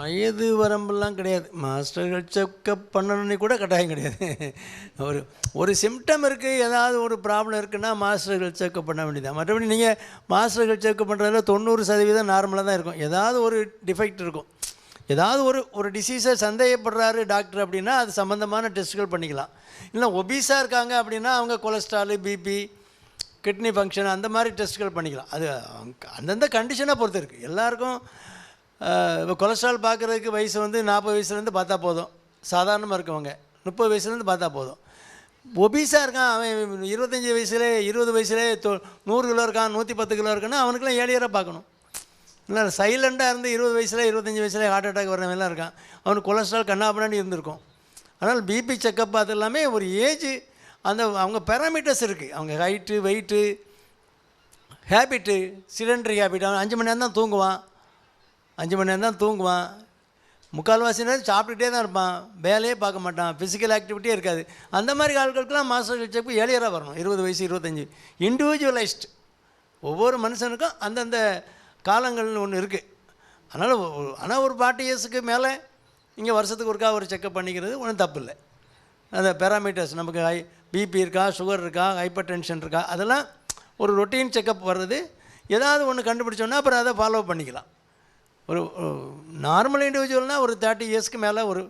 வயது வரம்பெல்லாம் கிடையாது. மாஸ்டர்கள் செக்கப் பண்ணணும்னு கூட கட்டாயம் கிடையாது. ஒரு ஒரு சிம்டம் இருக்குது ஏதாவது ஒரு ப்ராப்ளம் இருக்குன்னா மாஸ்டர்கள் செக்கப் பண்ண வேண்டியதான் மற்றபடி நீங்கள் மாஸ்டர்கள் செக்கப் பண்ணுறதுல தொண்ணூறு சதவீதம் நார்மலாக தான் இருக்கும். ஏதாவது ஒரு டிஃபெக்ட் இருக்கும். ஏதாவது ஒரு ஒரு டிசீஸை சந்தேகப்படுறாரு டாக்டர் அப்படின்னா அது சம்மந்தமான டெஸ்ட்டுகள் பண்ணிக்கலாம். இல்லை ஒபீஸாக இருக்காங்க அப்படின்னா அவங்க கொலஸ்ட்ராலு பிபி கிட்னி ஃபங்க்ஷன் அந்த மாதிரி டெஸ்ட்டுகள் பண்ணிக்கலாம். அது அந்தந்த கண்டிஷனை பொறுத்து இருக்குது எல்லாருக்கும் இப்போ கொலஸ்ட்ரால் பார்க்குறதுக்கு வயசு வந்து நாற்பது வயசுலேருந்து பார்த்தா போதும். சாதாரணமாக இருக்கவங்க. முப்பது வயசுலேருந்து பார்த்தா போதும். ஒபீஸாக இருக்கான் அவன். இருபத்தஞ்சி வயசுல இருபது வயசுல தொ நூறு கிலோ இருக்கான் நூற்றி பத்து கிலோ இருக்கான்னா அவனுக்குலாம் ஏழியராக பார்க்கணும். இல்லை சைலண்டாக இருந்து இருபது வயசில் இருபத்தஞ்சி வயசில் ஹார்ட் அட்டாக் வரவங்கலாம் இருக்கான். அவனுக்கு கொலஸ்ட்ரால் கண்ணாபண்ணி இருந்திருக்கும். அதனால் பிபி செக்கப் அது எல்லாமே ஒரு ஏஜ் அந்த அவங்க பேராமீட்டர்ஸ் இருக்குது அவங்க ஹைட்டு வெயிட்டு ஹேபிட்டு சிலிண்டரி ஹேபிட் அவன் அஞ்சு மணி நேரம் தான் தூங்குவான். அஞ்சு மணி நேரம் தான் தூங்குவான். முக்கால்வாசி நேரம் சாப்பிட்டுட்டே தான் இருப்பான். வேலையே பார்க்க மாட்டான். ஃபிசிக்கல் ஆக்டிவிட்டியே இருக்காது. அந்த மாதிரி ஆட்களுக்கெல்லாம் மாஸ்டர் செக்கப் ஏழையராக வரணும். இருபது வயசு இருபத்தஞ்சி. இண்டிவிஜுவலைஸ்ட் ஒவ்வொரு மனுஷனுக்கும் அந்தந்த காலங்கள்னு ஒன்று இருக்குது அதனால் ஆனால் ஒரு ஃபார்ட்டி இயர்ஸுக்கு மேலே இங்கே வருஷத்துக்கு ஒருக்கா ஒரு செக்கப் பண்ணிக்கிறது ஒன்றும் தப்பு இல்லை. அந்த பேராமீட்டர்ஸ் நமக்கு ஹை பிபி இருக்கா சுகர் இருக்கா ஹைப்பர் டென்ஷன் இருக்கா அதெல்லாம் ஒரு ரொட்டீன் செக்கப் வர்றது. ஏதாவது ஒன்று கண்டுபிடிச்சோன்னா அப்புறம் அதை ஃபாலோ பண்ணிக்கலாம். ஒரு நார்மல் இண்டிவிஜுவல்னால் ஒரு தேர்ட்டி இயர்ஸ்க்கு மேலே ஒரு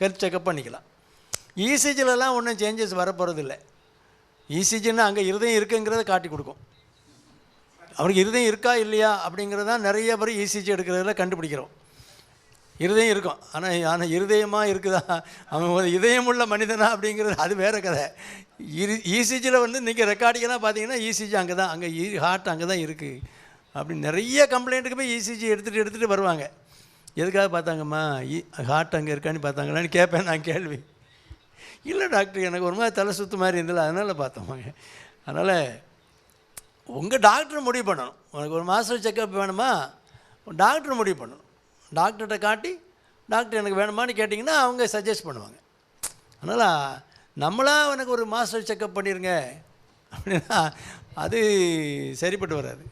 ஹெல்த் செக்கப் பண்ணிக்கலாம். இசிஜிலலாம் ஒன்றும் சேஞ்சஸ் வரப்போகிறது இல்லை இசிஜின்னா அங்கே இருதயம் இருக்குங்கிறத காட்டி கொடுக்கும். அவருக்கு இருதயம் இருக்கா இல்லையா அப்படிங்கிறதான் நிறைய பேர் இசிஜி எடுக்கிறதுல கண்டுபிடிக்கிறோம். இருதயம் இருக்கும். ஆனால் ஆனால் இருதயமாக இருக்குதா? அவன் இதயமுள்ள மனிதனா அப்படிங்கிறது அது வேறு கதை. இரு இசிஜியில் வந்து இன்றைக்கி ரெக்கார்டிங்கெல்லாம் பார்த்தீங்கன்னா இசிஜி அங்கே தான் அங்கே ஹார்ட் அங்கே தான் இருக்குது அப்படி நிறைய கம்ப்ளைண்ட்டுக்கு போய் இசிஜி எடுத்துகிட்டு எடுத்துகிட்டு வருவாங்க. எதுக்காக பார்த்தாங்கம்மா? ஹார்ட் அங்கே இருக்கான்னு பார்த்தாங்களான்னு கேட்பேன் நான் கேள்வி. இல்லை டாக்டர் எனக்கு ஒரு மாதிரி தலை சுத்து மாதிரி இருந்ததில்ல அதனால் பார்த்தோம்மாங்க அதனால் உங்கள் டாக்டர் முடிவு பண்ணணும். உனக்கு ஒரு மாஸ்டர் செக்கப் வேணுமா? டாக்டர் முடிவு பண்ணணும். டாக்டர்கிட்ட காட்டி டாக்டர் எனக்கு வேணுமான்னு கேட்டிங்கன்னா அவங்க சஜஸ்ட் பண்ணுவாங்க. அதனால் நம்மளாக எனக்கு ஒரு மாஸ்டர் செக்கப் பண்ணிடுங்க அப்படின்னா அது சரிப்பட்டு வராது.